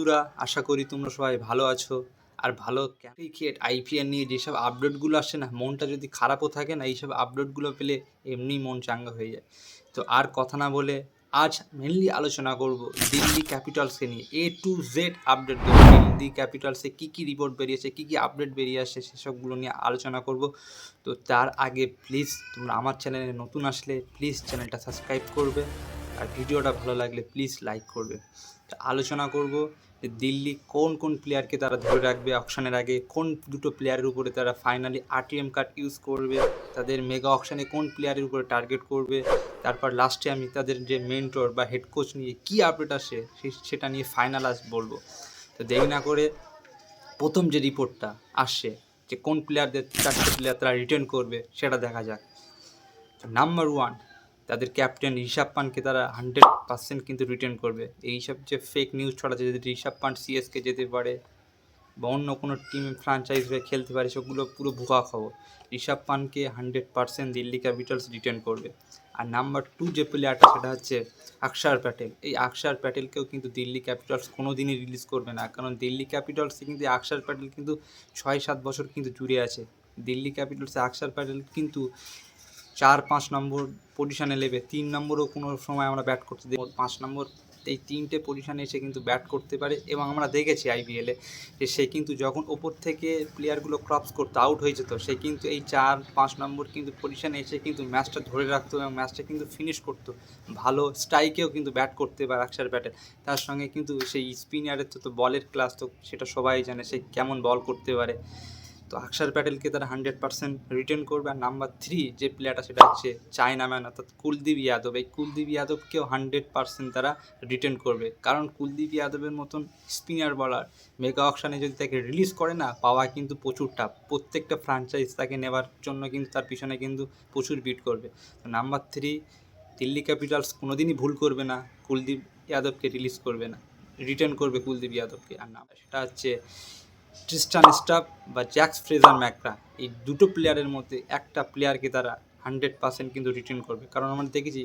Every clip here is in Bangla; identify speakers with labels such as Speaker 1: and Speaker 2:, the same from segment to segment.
Speaker 1: বন্ধুরা, আশা করি তোমরা সবাই ভালো আছো। আর ভালো ক্রিকেট আইপিএল নিয়ে যেসব আপডেটগুলো আসছে না, মনটা যদি খারাপও থাকে না, এইসব আপডেটগুলো পেলে এমনি মন চাঙ্গা হয়ে যায়। তো আর কথা না বলে আজ মেনলি আলোচনা করব দিল্লি ক্যাপিটালসকে নিয়ে। এ টু জেড আপডেট দেবো। দিল্লি ক্যাপিটালসে কী কী রিপোর্ট বেরিয়েছে, কী কী আপডেট বেরিয়ে আসছে সেসবগুলো নিয়ে আলোচনা করব। তো তার আগে প্লিজ তোমরা আমার চ্যানেলে নতুন আসলে প্লিজ চ্যানেলটা সাবস্ক্রাইব করবে। আর ভিডিওটা ভালো লাগলে প্লিজ লাইক করবে। আলোচনা করব দিল্লি কোন কোন প্লেয়ারকে তারা ধরে রাখবে অকশনের আগে, কোন দুটো প্লেয়ারের উপরে তারা ফাইনালি আরটিএম কার্ড ইউজ করবে, তাদের মেগা অকশনে কোন প্লেয়ারের উপরে টার্গেট করবে, তারপর লাস্টে আমি তাদের যে মেন্টর বা হেড কোচ নিয়ে কী আপডেট আসে সেটা নিয়ে ফাইনাল আস বলব। তো দেরি না করে প্রথম যে রিপোর্টটা আসছে, যে কোন প্লেয়ারদের চারটে প্লেয়ার তারা রিটার্ন করবে, সেটা দেখা যাক। নাম্বার ওয়ান তাদের ক্যাপ্টেন ঋষভ পান্টকে তারা হান্ড্রেড পার্সেন্ট কিন্তু রিটার্ন করবে। এইসব যে ফেক নিউজ ছড়াচ্ছে, যদি ঋষভ পান্ট সিএসকে যেতে পারে বা অন্য কোনো টিম ফ্রাঞ্চাইজ হয়ে খেলতে পারে, সেগুলো পুরো ভুয়া খবর। Rishabh পান্টকে hundred percent Delhi Capitals return করবে। আর নাম্বার টু যে প্লেয়ারটা সেটা হচ্ছে আকসার প্যাটেল। এই আকসার প্যাটেলকেও কিন্তু দিল্লি ক্যাপিটালস কোনো দিনই রিলিজ করবে না। কারণ দিল্লি ক্যাপিটালসে কিন্তু আকসার প্যাটেল কিন্তু ছয় সাত বছর কিন্তু জুড়ে আছে। দিল্লি ক্যাপিটালসে আকসার প্যাটেল কিন্তু চার, পাঁচ নম্বর পজিশনে নেবে। তিন নম্বরও কোনো সময় আমরা ব্যাট করতে দেবো। পাঁচ নম্বর এই তিনটে পজিশনে এসে কিন্তু ব্যাট করতে পারে এবং আমরা দেখেছি আইপিএলে যে সে কিন্তু যখন ওপর থেকে প্লেয়ারগুলো ক্রপস করতো আউট হয়ে যেত, সে কিন্তু এই চার, পাঁচ নম্বর কিন্তু পজিশনে এসে কিন্তু ম্যাচটা ধরে রাখতো এবং ম্যাচটা কিন্তু ফিনিশ করতো। ভালো স্ট্রাইকেও কিন্তু ব্যাট করতে পারে আকসার ব্যাটে তার সঙ্গে কিন্তু সেই স্পিনারের তো তো বলের ক্লাস তো সেটা সবাই জানে সে কেমন বল করতে পারে। তো আকসার প্যাটেলকে তারা হান্ড্রেড পার্সেন্ট রিটার্ন করবে আর নাম্বার থ্রি যে প্লেয়ারটা সেটা হচ্ছে চায়না ম্যান অর্থাৎ কুলদীপ যাদব এই কুলদীপ যাদবকেও হান্ড্রেড পার্সেন্ট তারা রিটার্ন করবে। কারণ কুলদীপ যাদবের মতন স্পিনার বলার মেগা অকশানে যদি তাকে রিলিজ করে না, পাওয়া কিন্তু প্রচুর টাফ প্রত্যেকটা ফ্রাঞ্চাইজ তাকে নেওয়ার জন্য কিন্তু তার পিছনে কিন্তু প্রচুর বিট করবে। তো নাম্বার থ্রি দিল্লি ক্যাপিটালস কোনোদিনই ভুল করবে না, কুলদীপ যাদবকে রিলিজ করবে না রিটার্ন করবে কুলদীপ যাদবকে আর নাম সেটা হচ্ছে ট্রিস্টান স্টাফ বা জ্যাক্স ফ্রেজার ম্যাকরা এই দুটো প্লেয়ারের মধ্যে একটা প্লেয়ারকে তারা হান্ড্রেড পার্সেন্ট কিন্তু রিটার্ন করবে। কারণ আমরা দেখেছি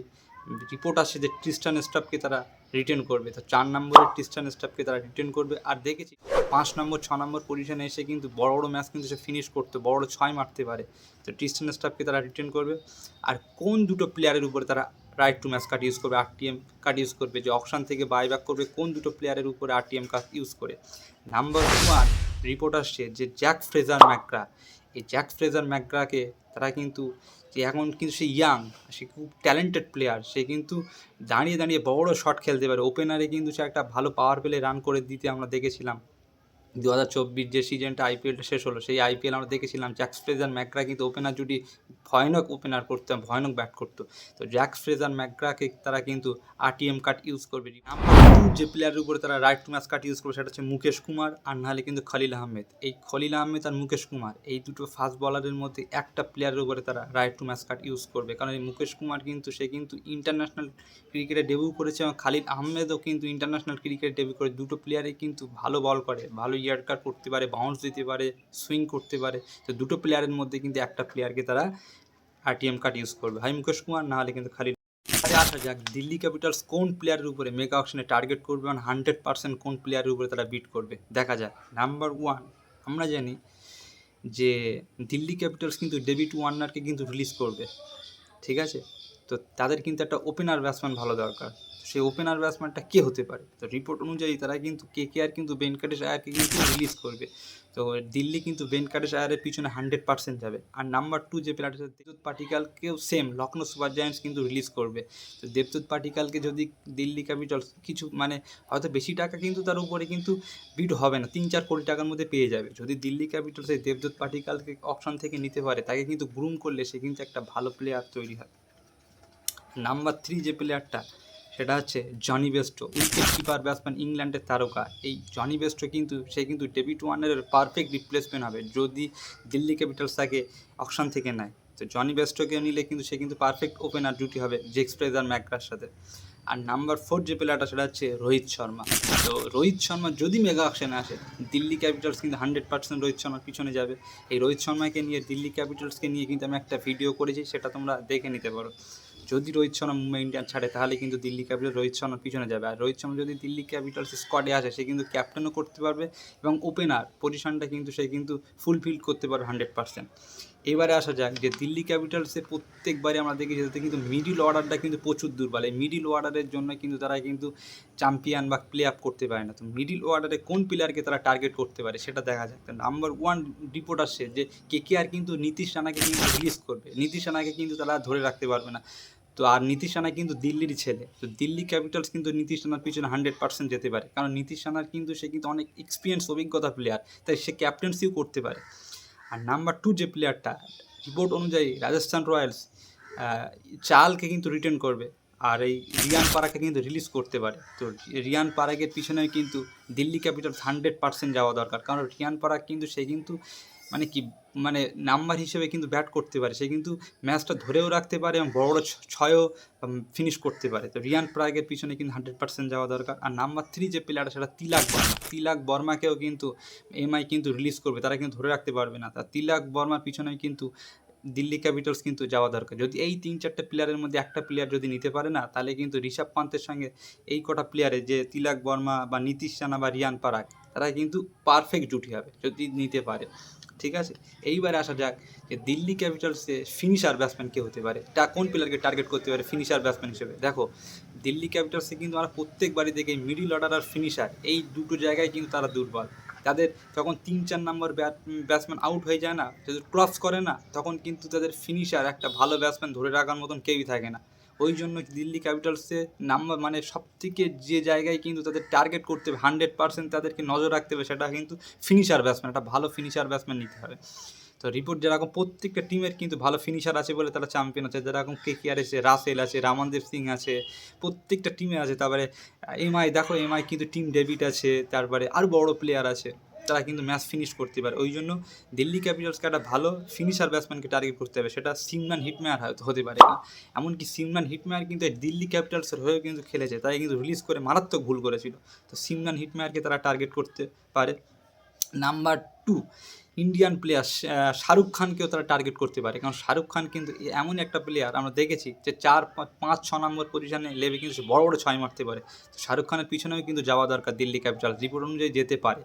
Speaker 1: রিপোর্ট আসছে যে ট্রিস্টান স্টাফকে তারা রিটার্ন করবে। তো চার নম্বরের ট্রিস্টান স্টাফকে তারা রিটার্ন করবে। আর দেখেছি, পাঁচ নম্বর, ছ নম্বর পজিশনে এসে কিন্তু বড় বড় ম্যাচ কিন্তু সে ফিনিশ করতে, বড় বড় ছয় মারতে পারে। তো ট্রিস্টান স্টাফকে তারা রিটার্ন করবে। আর কোন দুটো প্লেয়ারের উপরে তারা right to match card use করবে আরটিএম কার্ড ইউজ করবে, যে অপশান থেকে বাইব্যাক করবে, কোন দুটো প্লেয়ারের উপরে আরটিএম কার্ড ইউজ করে? নাম্বার ওয়ান রিপোর্ট আসছে যে জ্যাক ফ্রেজার ম্যাকরা এই জ্যাক ফ্রেজার ম্যাকরাকে তারা কিন্তু যে এখন কিন্তু সে ইয়াং সে খুব ট্যালেন্টেড প্লেয়ার সে কিন্তু দাঁড়িয়ে দাঁড়িয়ে বড় শট খেলতে পারে। ওপেনারে কিন্তু সে একটা ভালো পাওয়ার প্লে রান করে দিতে আমরা দেখেছিলাম। দু হাজার চব্বিশ যে সিজনটা আইপিএলটা শেষ হলো, সেই আইপিএল আমরা দেখেছিলাম জ্যাক্স ফ্রেজার ম্যাকরা কিন্তু ওপেনার জুটি ভয়ানক ওপেনার করতো, ভয়ানক ব্যাট করতো। তো জ্যাক্স ফ্রেজার ম্যাকরাকে তারা কিন্তু আরটিএম কার্ড ইউজ করবে। নাম্বার যে প্লেয়ারের উপরে তারা right to match card use করবে, সেটা হচ্ছে মুকেশ কুমার আর নাহলে কিন্তু খলিল আহমেদ। এই খলিল আহমেদ আর মুকেশ কুমার, এই দুটো ফাস্ট বলারের মধ্যে একটা প্লেয়ারের উপরে তারা right to match card use করবে। কারণ এই মুকেশ কুমার কিন্তু, সে কিন্তু ইন্টারন্যাশনাল ক্রিকেটে ডেবিউ করেছে এবং খালিদ আহমেদও কিন্তু ইন্টারন্যাশনাল ক্রিকেটে ডেবিউ করে, দুটো প্লেয়ারই কিন্তু ভালো বল করে ভালো ইয়ার কাট করতে পারে বাউন্স দিতে পারে সুইং করতে পারে, তো দুটো প্লেয়ারের মধ্যে কিন্তু একটা প্লেয়ারকে তারা আরটিএম কার্ড ইউজ করবে। হাই মুকেশ কুমার নাহলে কিন্তু খালি আসা যাক দিল্লি ক্যাপিটালস কোন প্লেয়ারের উপরে মেগা অকশনে টার্গেট করবে এবং হান্ড্রেড পার্সেন্ট কোন প্লেয়ারের উপরে তারা বিট করবে? দেখা যাক। নাম্বার ওয়ান আমরা জানি যে দিল্লি ক্যাপিটালস কিন্তু ডেভিড ওয়ার্নারকে কিন্তু রিলিজ করবে। ঠিক আছে? তো তাদের কিন্তু একটা ওপেনার ব্যাটসম্যান ভালো দরকার। সেই ওপেনার ব্যাটসম্যানটা কে হতে পারে? তো রিপোর্ট অনুযায়ী তারা কিন্তু কে কে আর কিন্তু বেনকাটেশ আয়ারকে কিন্তু রিলিজ করবে। তো দিল্লি কিন্তু বেনকাটেশ আয়ারের পিছনে হান্ড্রেড পার্সেন্ট যাবে। আর নাম্বার টু যে প্লেয়ার আছে, দেবদূত পাটিকালকেও সেম লখনৌ সুপার জায়ান্টস কিন্তু রিলিজ করবে। তো দেবদূত পাটিকালকে যদি দিল্লি ক্যাপিটালস কিছু মানে হয়তো বেশি টাকা কিন্তু তার উপরে কিন্তু বিট হবে না, তিন চার কোটি টাকার মধ্যে পেয়ে যাবে। যদি দিল্লি ক্যাপিটালস এই দেবদূত পাটিকালকে অপশন থেকে নিতে পারে, তাকে কিন্তু গ্রুম করলে সে কিন্তু একটা ভালো প্লেয়ার তৈরি হয় নাম্বার থ্রি যে প্লেয়ারটা সেটা হচ্ছে Jonny Bairstow wicket keeper batsman ইংল্যান্ডের তারকা। এই জনি বেস্টো কিন্তু, সে কিন্তু ডেভিড ওয়ার্নারের পারফেক্ট রিপ্লেসমেন্ট হবে যদি দিল্লি ক্যাপিটালস তাকে অকশন থেকে নেয়। তো জনি বেস্টোকে নিলে কিন্তু সে কিন্তু পারফেক্ট ওপেনার জুটি হবে জেক্স প্রেজার ম্যাকরার সাথে। আর নাম্বার ফোর যে প্লেয়ারটা সেটা হচ্ছে রোহিত শর্মা। তো রোহিত শর্মা যদি মেগা অকশনে আসে, দিল্লি ক্যাপিটালস কিন্তু হান্ড্রেড পার্সেন্ট রোহিত শর্মার পিছনে যাবে। এই রোহিত শর্মাকে নিয়ে, দিল্লি ক্যাপিটালসকে নিয়ে কিন্তু আমি একটা ভিডিও করেছি, সেটা তোমরা দেখে নিতে পারো। যদি রোহিত শর্মা মুম্বাই ইন্ডিয়ান ছাড়ে, তাহলে কিন্তু দিল্লি ক্যাপিটাল রোহিত শর্মার পিছনে যাবে। আর রোহিত শর্মা যদি দিল্লি ক্যাপিটালস স্কোয়াডে আসে, সে কিন্তু ক্যাপ্টেনও করতে পারবে এবং ওপেনার পজিশনটা কিন্তু সে কিন্তু ফুলফিল করতে পারবে হান্ড্রেড পার্সেন্ট এবারে আসা যাক যে দিল্লি ক্যাপিটালসে প্রত্যেকবারে আমরা দেখি যেতে কিন্তু মিডিল অর্ডারটা কিন্তু প্রচুর দুর্বল। এই মিডিল অর্ডারের জন্য কিন্তু তারা কিন্তু চ্যাম্পিয়ন বা প্লে আপ করতে পারে না। তো মিডিল অর্ডারে কোন প্লেয়ারকে তারা টার্গেট করতে পারে সেটা দেখা যাক। নাম্বার ওয়ান রিপোর্ট আসছে যে কে কে আর কিন্তু নীতিশ রানাকে কিন্তু রিলিজ করবে। নীতিশ রানাকে কিন্তু তারা ধরে রাখতে পারবে না। তো আর নীতিশ রানা কিন্তু দিল্লির ছেলে। তো দিল্লি ক্যাপিটালস কিন্তু নীতিশ রানার পিছনে হান্ড্রেড পার্সেন্ট যেতে পারে। কারণ নীতিশ রানার কিন্তু সে কিন্তু অনেক এক্সপিরিয়েন্স অভিজ্ঞতা প্লেয়ার তাই সে ক্যাপ্টেন্সিও করতে পারে। আর নাম্বার টু যে প্লেয়ারটা রিপোর্ট অনুযায়ী রাজস্থান রয়্যালস চালকে কিন্তু রিটার্ন করবে। আর এই রিয়ান পারাকে কিন্তু রিলিজ করতে পারে। তো রিয়ান পারাকের পিছনে কিন্তু দিল্লি ক্যাপিটাল হান্ড্রেড পার্সেন্ট যাওয়া দরকার। কারণ রিয়ান পারাক কিন্তু সে কিন্তু মানে কি মানে নাম্বার হিসেবে কিন্তু ব্যাট করতে পারে। সে কিন্তু ম্যাচটা ধরেও রাখতে পারে এবং বড় বড় ছয়ও ফিনিশ করতে পারে। তো রিয়ান প্রাগের পিছনে কিন্তু হান্ড্রেড পার্সেন্ট যাওয়া দরকার। আর নাম্বার থ্রি যে প্লেয়ার সেটা তিলাক বর্মা। তিলাক বর্মাকেও কিন্তু এমআই কিন্তু রিলিজ করবে। তারা কিন্তু ধরে রাখতে পারবে না। তা তিলাক বর্মার পিছনে কিন্তু দিল্লি ক্যাপিটালস কিন্তু যাওয়া দরকার। যদি এই তিন চারটে প্লেয়ারের মধ্যে একটা প্লেয়ার যদি নিতে পারে না, তাহলে কিন্তু ঋষভ পান্তের সঙ্গে এই কটা প্লেয়ারে যে তিলাক বর্মা বা নীতিশ রানা বা রিয়ান পারাক তারা কিন্তু পারফেক্ট জুটি হবে যদি নিতে পারে। ঠিক আছে? এইবারে আসা যাক যে দিল্লি ক্যাপিটালসে ফিনিশার ব্যাটসম্যান কে হতে পারে। তা কোন প্লেয়ারকে টার্গেট করতে পারে ফিনিশার ব্যাটসম্যান হিসেবে? দেখো, দিল্লি ক্যাপিটালসে কিন্তু আমরা প্রত্যেকবারই দেখি মিডিল অর্ডার আর ফিনিশার এই দুটো জায়গায় কিন্তু তারা দুর্বল। তাদের যখন তিন চার নম্বর ব্যাট ব্যাটসম্যান আউট হয়ে যায় না, যদি ক্রস করে না, তখন কিন্তু তাদের ফিনিশার একটা ভালো ব্যাটসম্যান ধরে রাখার মতন কেউই থাকে না। ওই জন্য দিল্লি ক্যাপিটালসে নাম্বার মানে সব থেকে যে জায়গায় কিন্তু তাদের টার্গেট করতে হবে, হান্ড্রেড পার্সেন্ট তাদেরকে নজর রাখতে হবে, সেটা কিন্তু ফিনিশার ব্যাটসম্যান, একটা ভালো ফিনিশার ব্যাটসম্যান নিতে হবে। তো রিপোর্ট যেরকম প্রত্যেকটা টিমের কিন্তু ভালো ফিনিশার আছে বলে তারা চ্যাম্পিয়ন আছে, যেরকম কে কে আর আছে রাসেল আছে রামানদেব সিং আছে, প্রত্যেকটা টিমে আছে। তারপরে এমআই দেখো এমআই কিন্তু টিম ডেভিড আছে, তারপরে আরও বড় প্লেয়ার আছে। তারা কিন্তু ম্যাচ ফিনিশ করতে পারে। ওই জন্য দিল্লি ক্যাপিটালসকে একটা ভালো ফিনিশার ব্যাটসম্যানকে টার্গেট করতে হবে, সেটা সিমরান হিটম্যান হতে পারে এমনকি সিমরান হিটম্যান কিন্তু দিল্লি ক্যাপিটালসের হয়েও কিন্তু খেলেছে, তাই কিন্তু রিলিজ করে মারাত্মক ভুল করেছিল। তো সিমরান হিটম্যানকে তারা টার্গেট করতে পারে। Number two Indian player Shahrukh খানকেও তারা টার্গেট করতে পারে। কারণ শাহরুখ খান কিন্তু এমন একটা প্লেয়ার আমরা দেখেছি যে চার, পাঁচ ছ নম্বর পজিশনে লেবে কিন্তু বড় বড় ছয় মারতে পারে। তো শাহরুখ খানের পিছনেও কিন্তু যাওয়া দরকার দিল্লি ক্যাপিটাল রিপোর্ট অনুযায়ী যেতে পারে।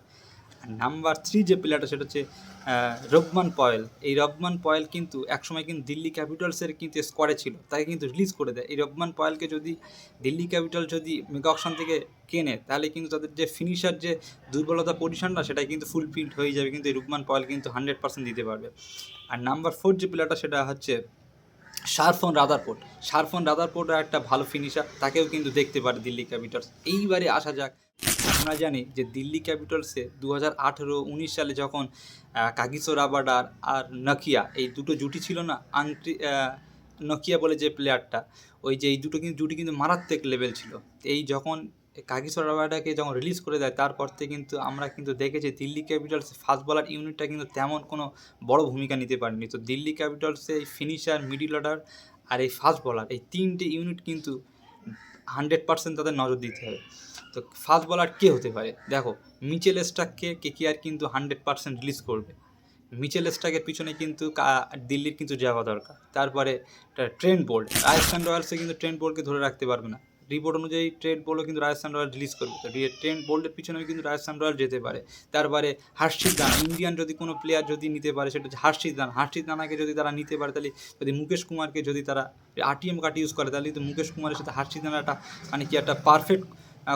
Speaker 1: নাম্বার থ্রি যে প্লেয়ারটা সেটা হচ্ছে আহ, রহমান পয়েল। এই রহমান পয়েল কিন্তু একসময় কিন্তু দিল্লি ক্যাপিটালসের কিন্তু স্কোয়াডে ছিল। তাকে কিন্তু রিলিজ করে দেয়। এই রহমান পয়েলকে যদি দিল্লি ক্যাপিটাল যদি মেগা অকশন থেকে কেনে তাহলে কিন্তু তাদের যে ফিনিশার যে দুর্বলতা পজিশনটা সেটা কিন্তু ফুলফিল হয়ে যাবে। কিন্তু এই রুকমান পয়েল কিন্তু হান্ড্রেড পার্সেন্ট দিতে পারবে। আর নাম্বার ফোর যে প্লেয়ারটা সেটা হচ্ছে শারফোন রাদারপোর্ট শারফোন রাদারপোর্ট একটা ভালো ফিনিশার তাকেও কিন্তু দেখতে পারে দিল্লি ক্যাপিটালস এইবারে আসা যাক। আমরা জানি যে দিল্লি ক্যাপিটালসে দু হাজার আঠেরো উনিশ সালে যখন কাগিসো রাবাডার আর নকিয়া, এই দুটো জুটি ছিল না, আংটি নকিয়া বলে যে প্লেয়ারটা ওই যে এই দুটো কিন্তু জুটি কিন্তু মারাত্মক লেভেল ছিল। এই যখন কাগিসো রাবাডাকে যখন রিলিজ করে দেয়, তারপর থেকে কিন্তু আমরা কিন্তু দেখেছি দিল্লি ক্যাপিটালস ফাস্ট বলার ইউনিটটা কিন্তু তেমন কোনো বড় ভূমিকা নিতে পারেনি। তো দিল্লি ক্যাপিটালসে এই ফিনিশার মিডিল অর্ডার আর এই ফাস্ট বলার এই তিনটে ইউনিট কিন্তু হান্ড্রেড পার্সেন্ট তাদের নজর দিতে হবে। তো ফাস্ট বলার কে হতে পারে? দেখো মিচেল স্টাককে আর কিন্তু হান্ড্রেড পার্সেন্ট রিলিজ করবে। মিচেল স্টাকের পিছনে কিন্তু দিল্লির কিন্তু যাওয়া দরকার। তারপরে ট্রেন্ড বোল্ড রাজস্থান রয়্যালসে কিন্তু ট্রেন্ড বোল্ডকে ধরে রাখতে পারবে না। রিপোর্ট অনুযায়ী ট্রেন্ড বোল্ডও কিন্তু রাজস্থান রয়্যাল রিলিজ করবে। তো ট্রেন্ড বোল্ডের পিছনেও কিন্তু রাজস্থান রয়্যাল যেতে পারে। তারপরে হার্ষিত রানা ইন্ডিয়ান যদি কোনো প্লেয়ার যদি নিতে পারে, সেটা হচ্ছে হার্ষিত রানা হার্ষিত রানাকে যদি তারা নিতে পারে, তাহলে যদি মুকেশ কুমারকে যদি তারা আরটিএম কার্ড ইউজ করে, তাহলে তো মুকেশ কুমারের সাথে হার্ষিত দানাটা মানে কি একটা পারফেক্ট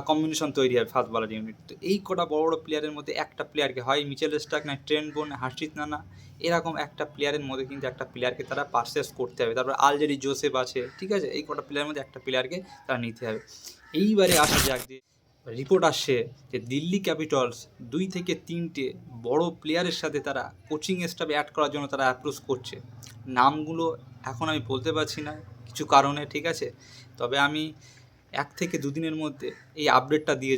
Speaker 1: কম্বিনেশন তৈরি হয় ফাস্ট বলার ইউনিট তো এই কটা বড় বড় প্লেয়ারের মধ্যে একটা প্লেয়ারকে হয় মিচেল স্টাক না ট্রেন্ড বোন হার্ষিত নানা এরকম একটা প্লেয়ারের মধ্যে কিন্তু একটা প্লেয়ারকে তারা পারচেস করতে হবে। তারপর আলজেরি জোসেফ আছে, ঠিক আছে? এই কটা প্লেয়ারের মধ্যে একটা প্লেয়ারকে তারা নিতে হবে। এইবারে আসা যাক যে রিপোর্ট আসছে যে দিল্লি ক্যাপিটালস দুই থেকে তিনটে বড় প্লেয়ারের সাথে তারা কোচিং স্টাফে অ্যাড করার জন্য তারা অ্যাপ্রোচ করছে। নামগুলো এখন আমি বলতে পারছি না, কিছু কারণে, ঠিক আছে? তবে আমি এক থেকে দুদিনের মধ্যে এই আপডেটটা দিয়ে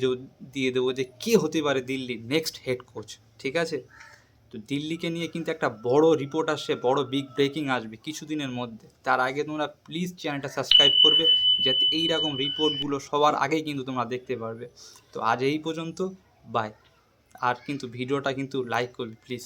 Speaker 1: দিয়ে দেবো যে কে হতে পারে দিল্লির নেক্সট হেড কোচ ঠিক আছে? তো দিল্লিকে নিয়ে কিন্তু একটা বড় রিপোর্ট আসছে, বড় বিগ ব্রেকিং আসবে কিছুদিনের মধ্যে। তার আগে তোমরা প্লিজ চ্যানেলটা সাবস্ক্রাইব করবে, যাতে এই রকম রিপোর্টগুলো সবার আগেই কিন্তু তোমরা দেখতে পারবে। তো আজ এই পর্যন্ত বাই আর কিন্তু ভিডিওটা কিন্তু লাইক করবে প্লিজ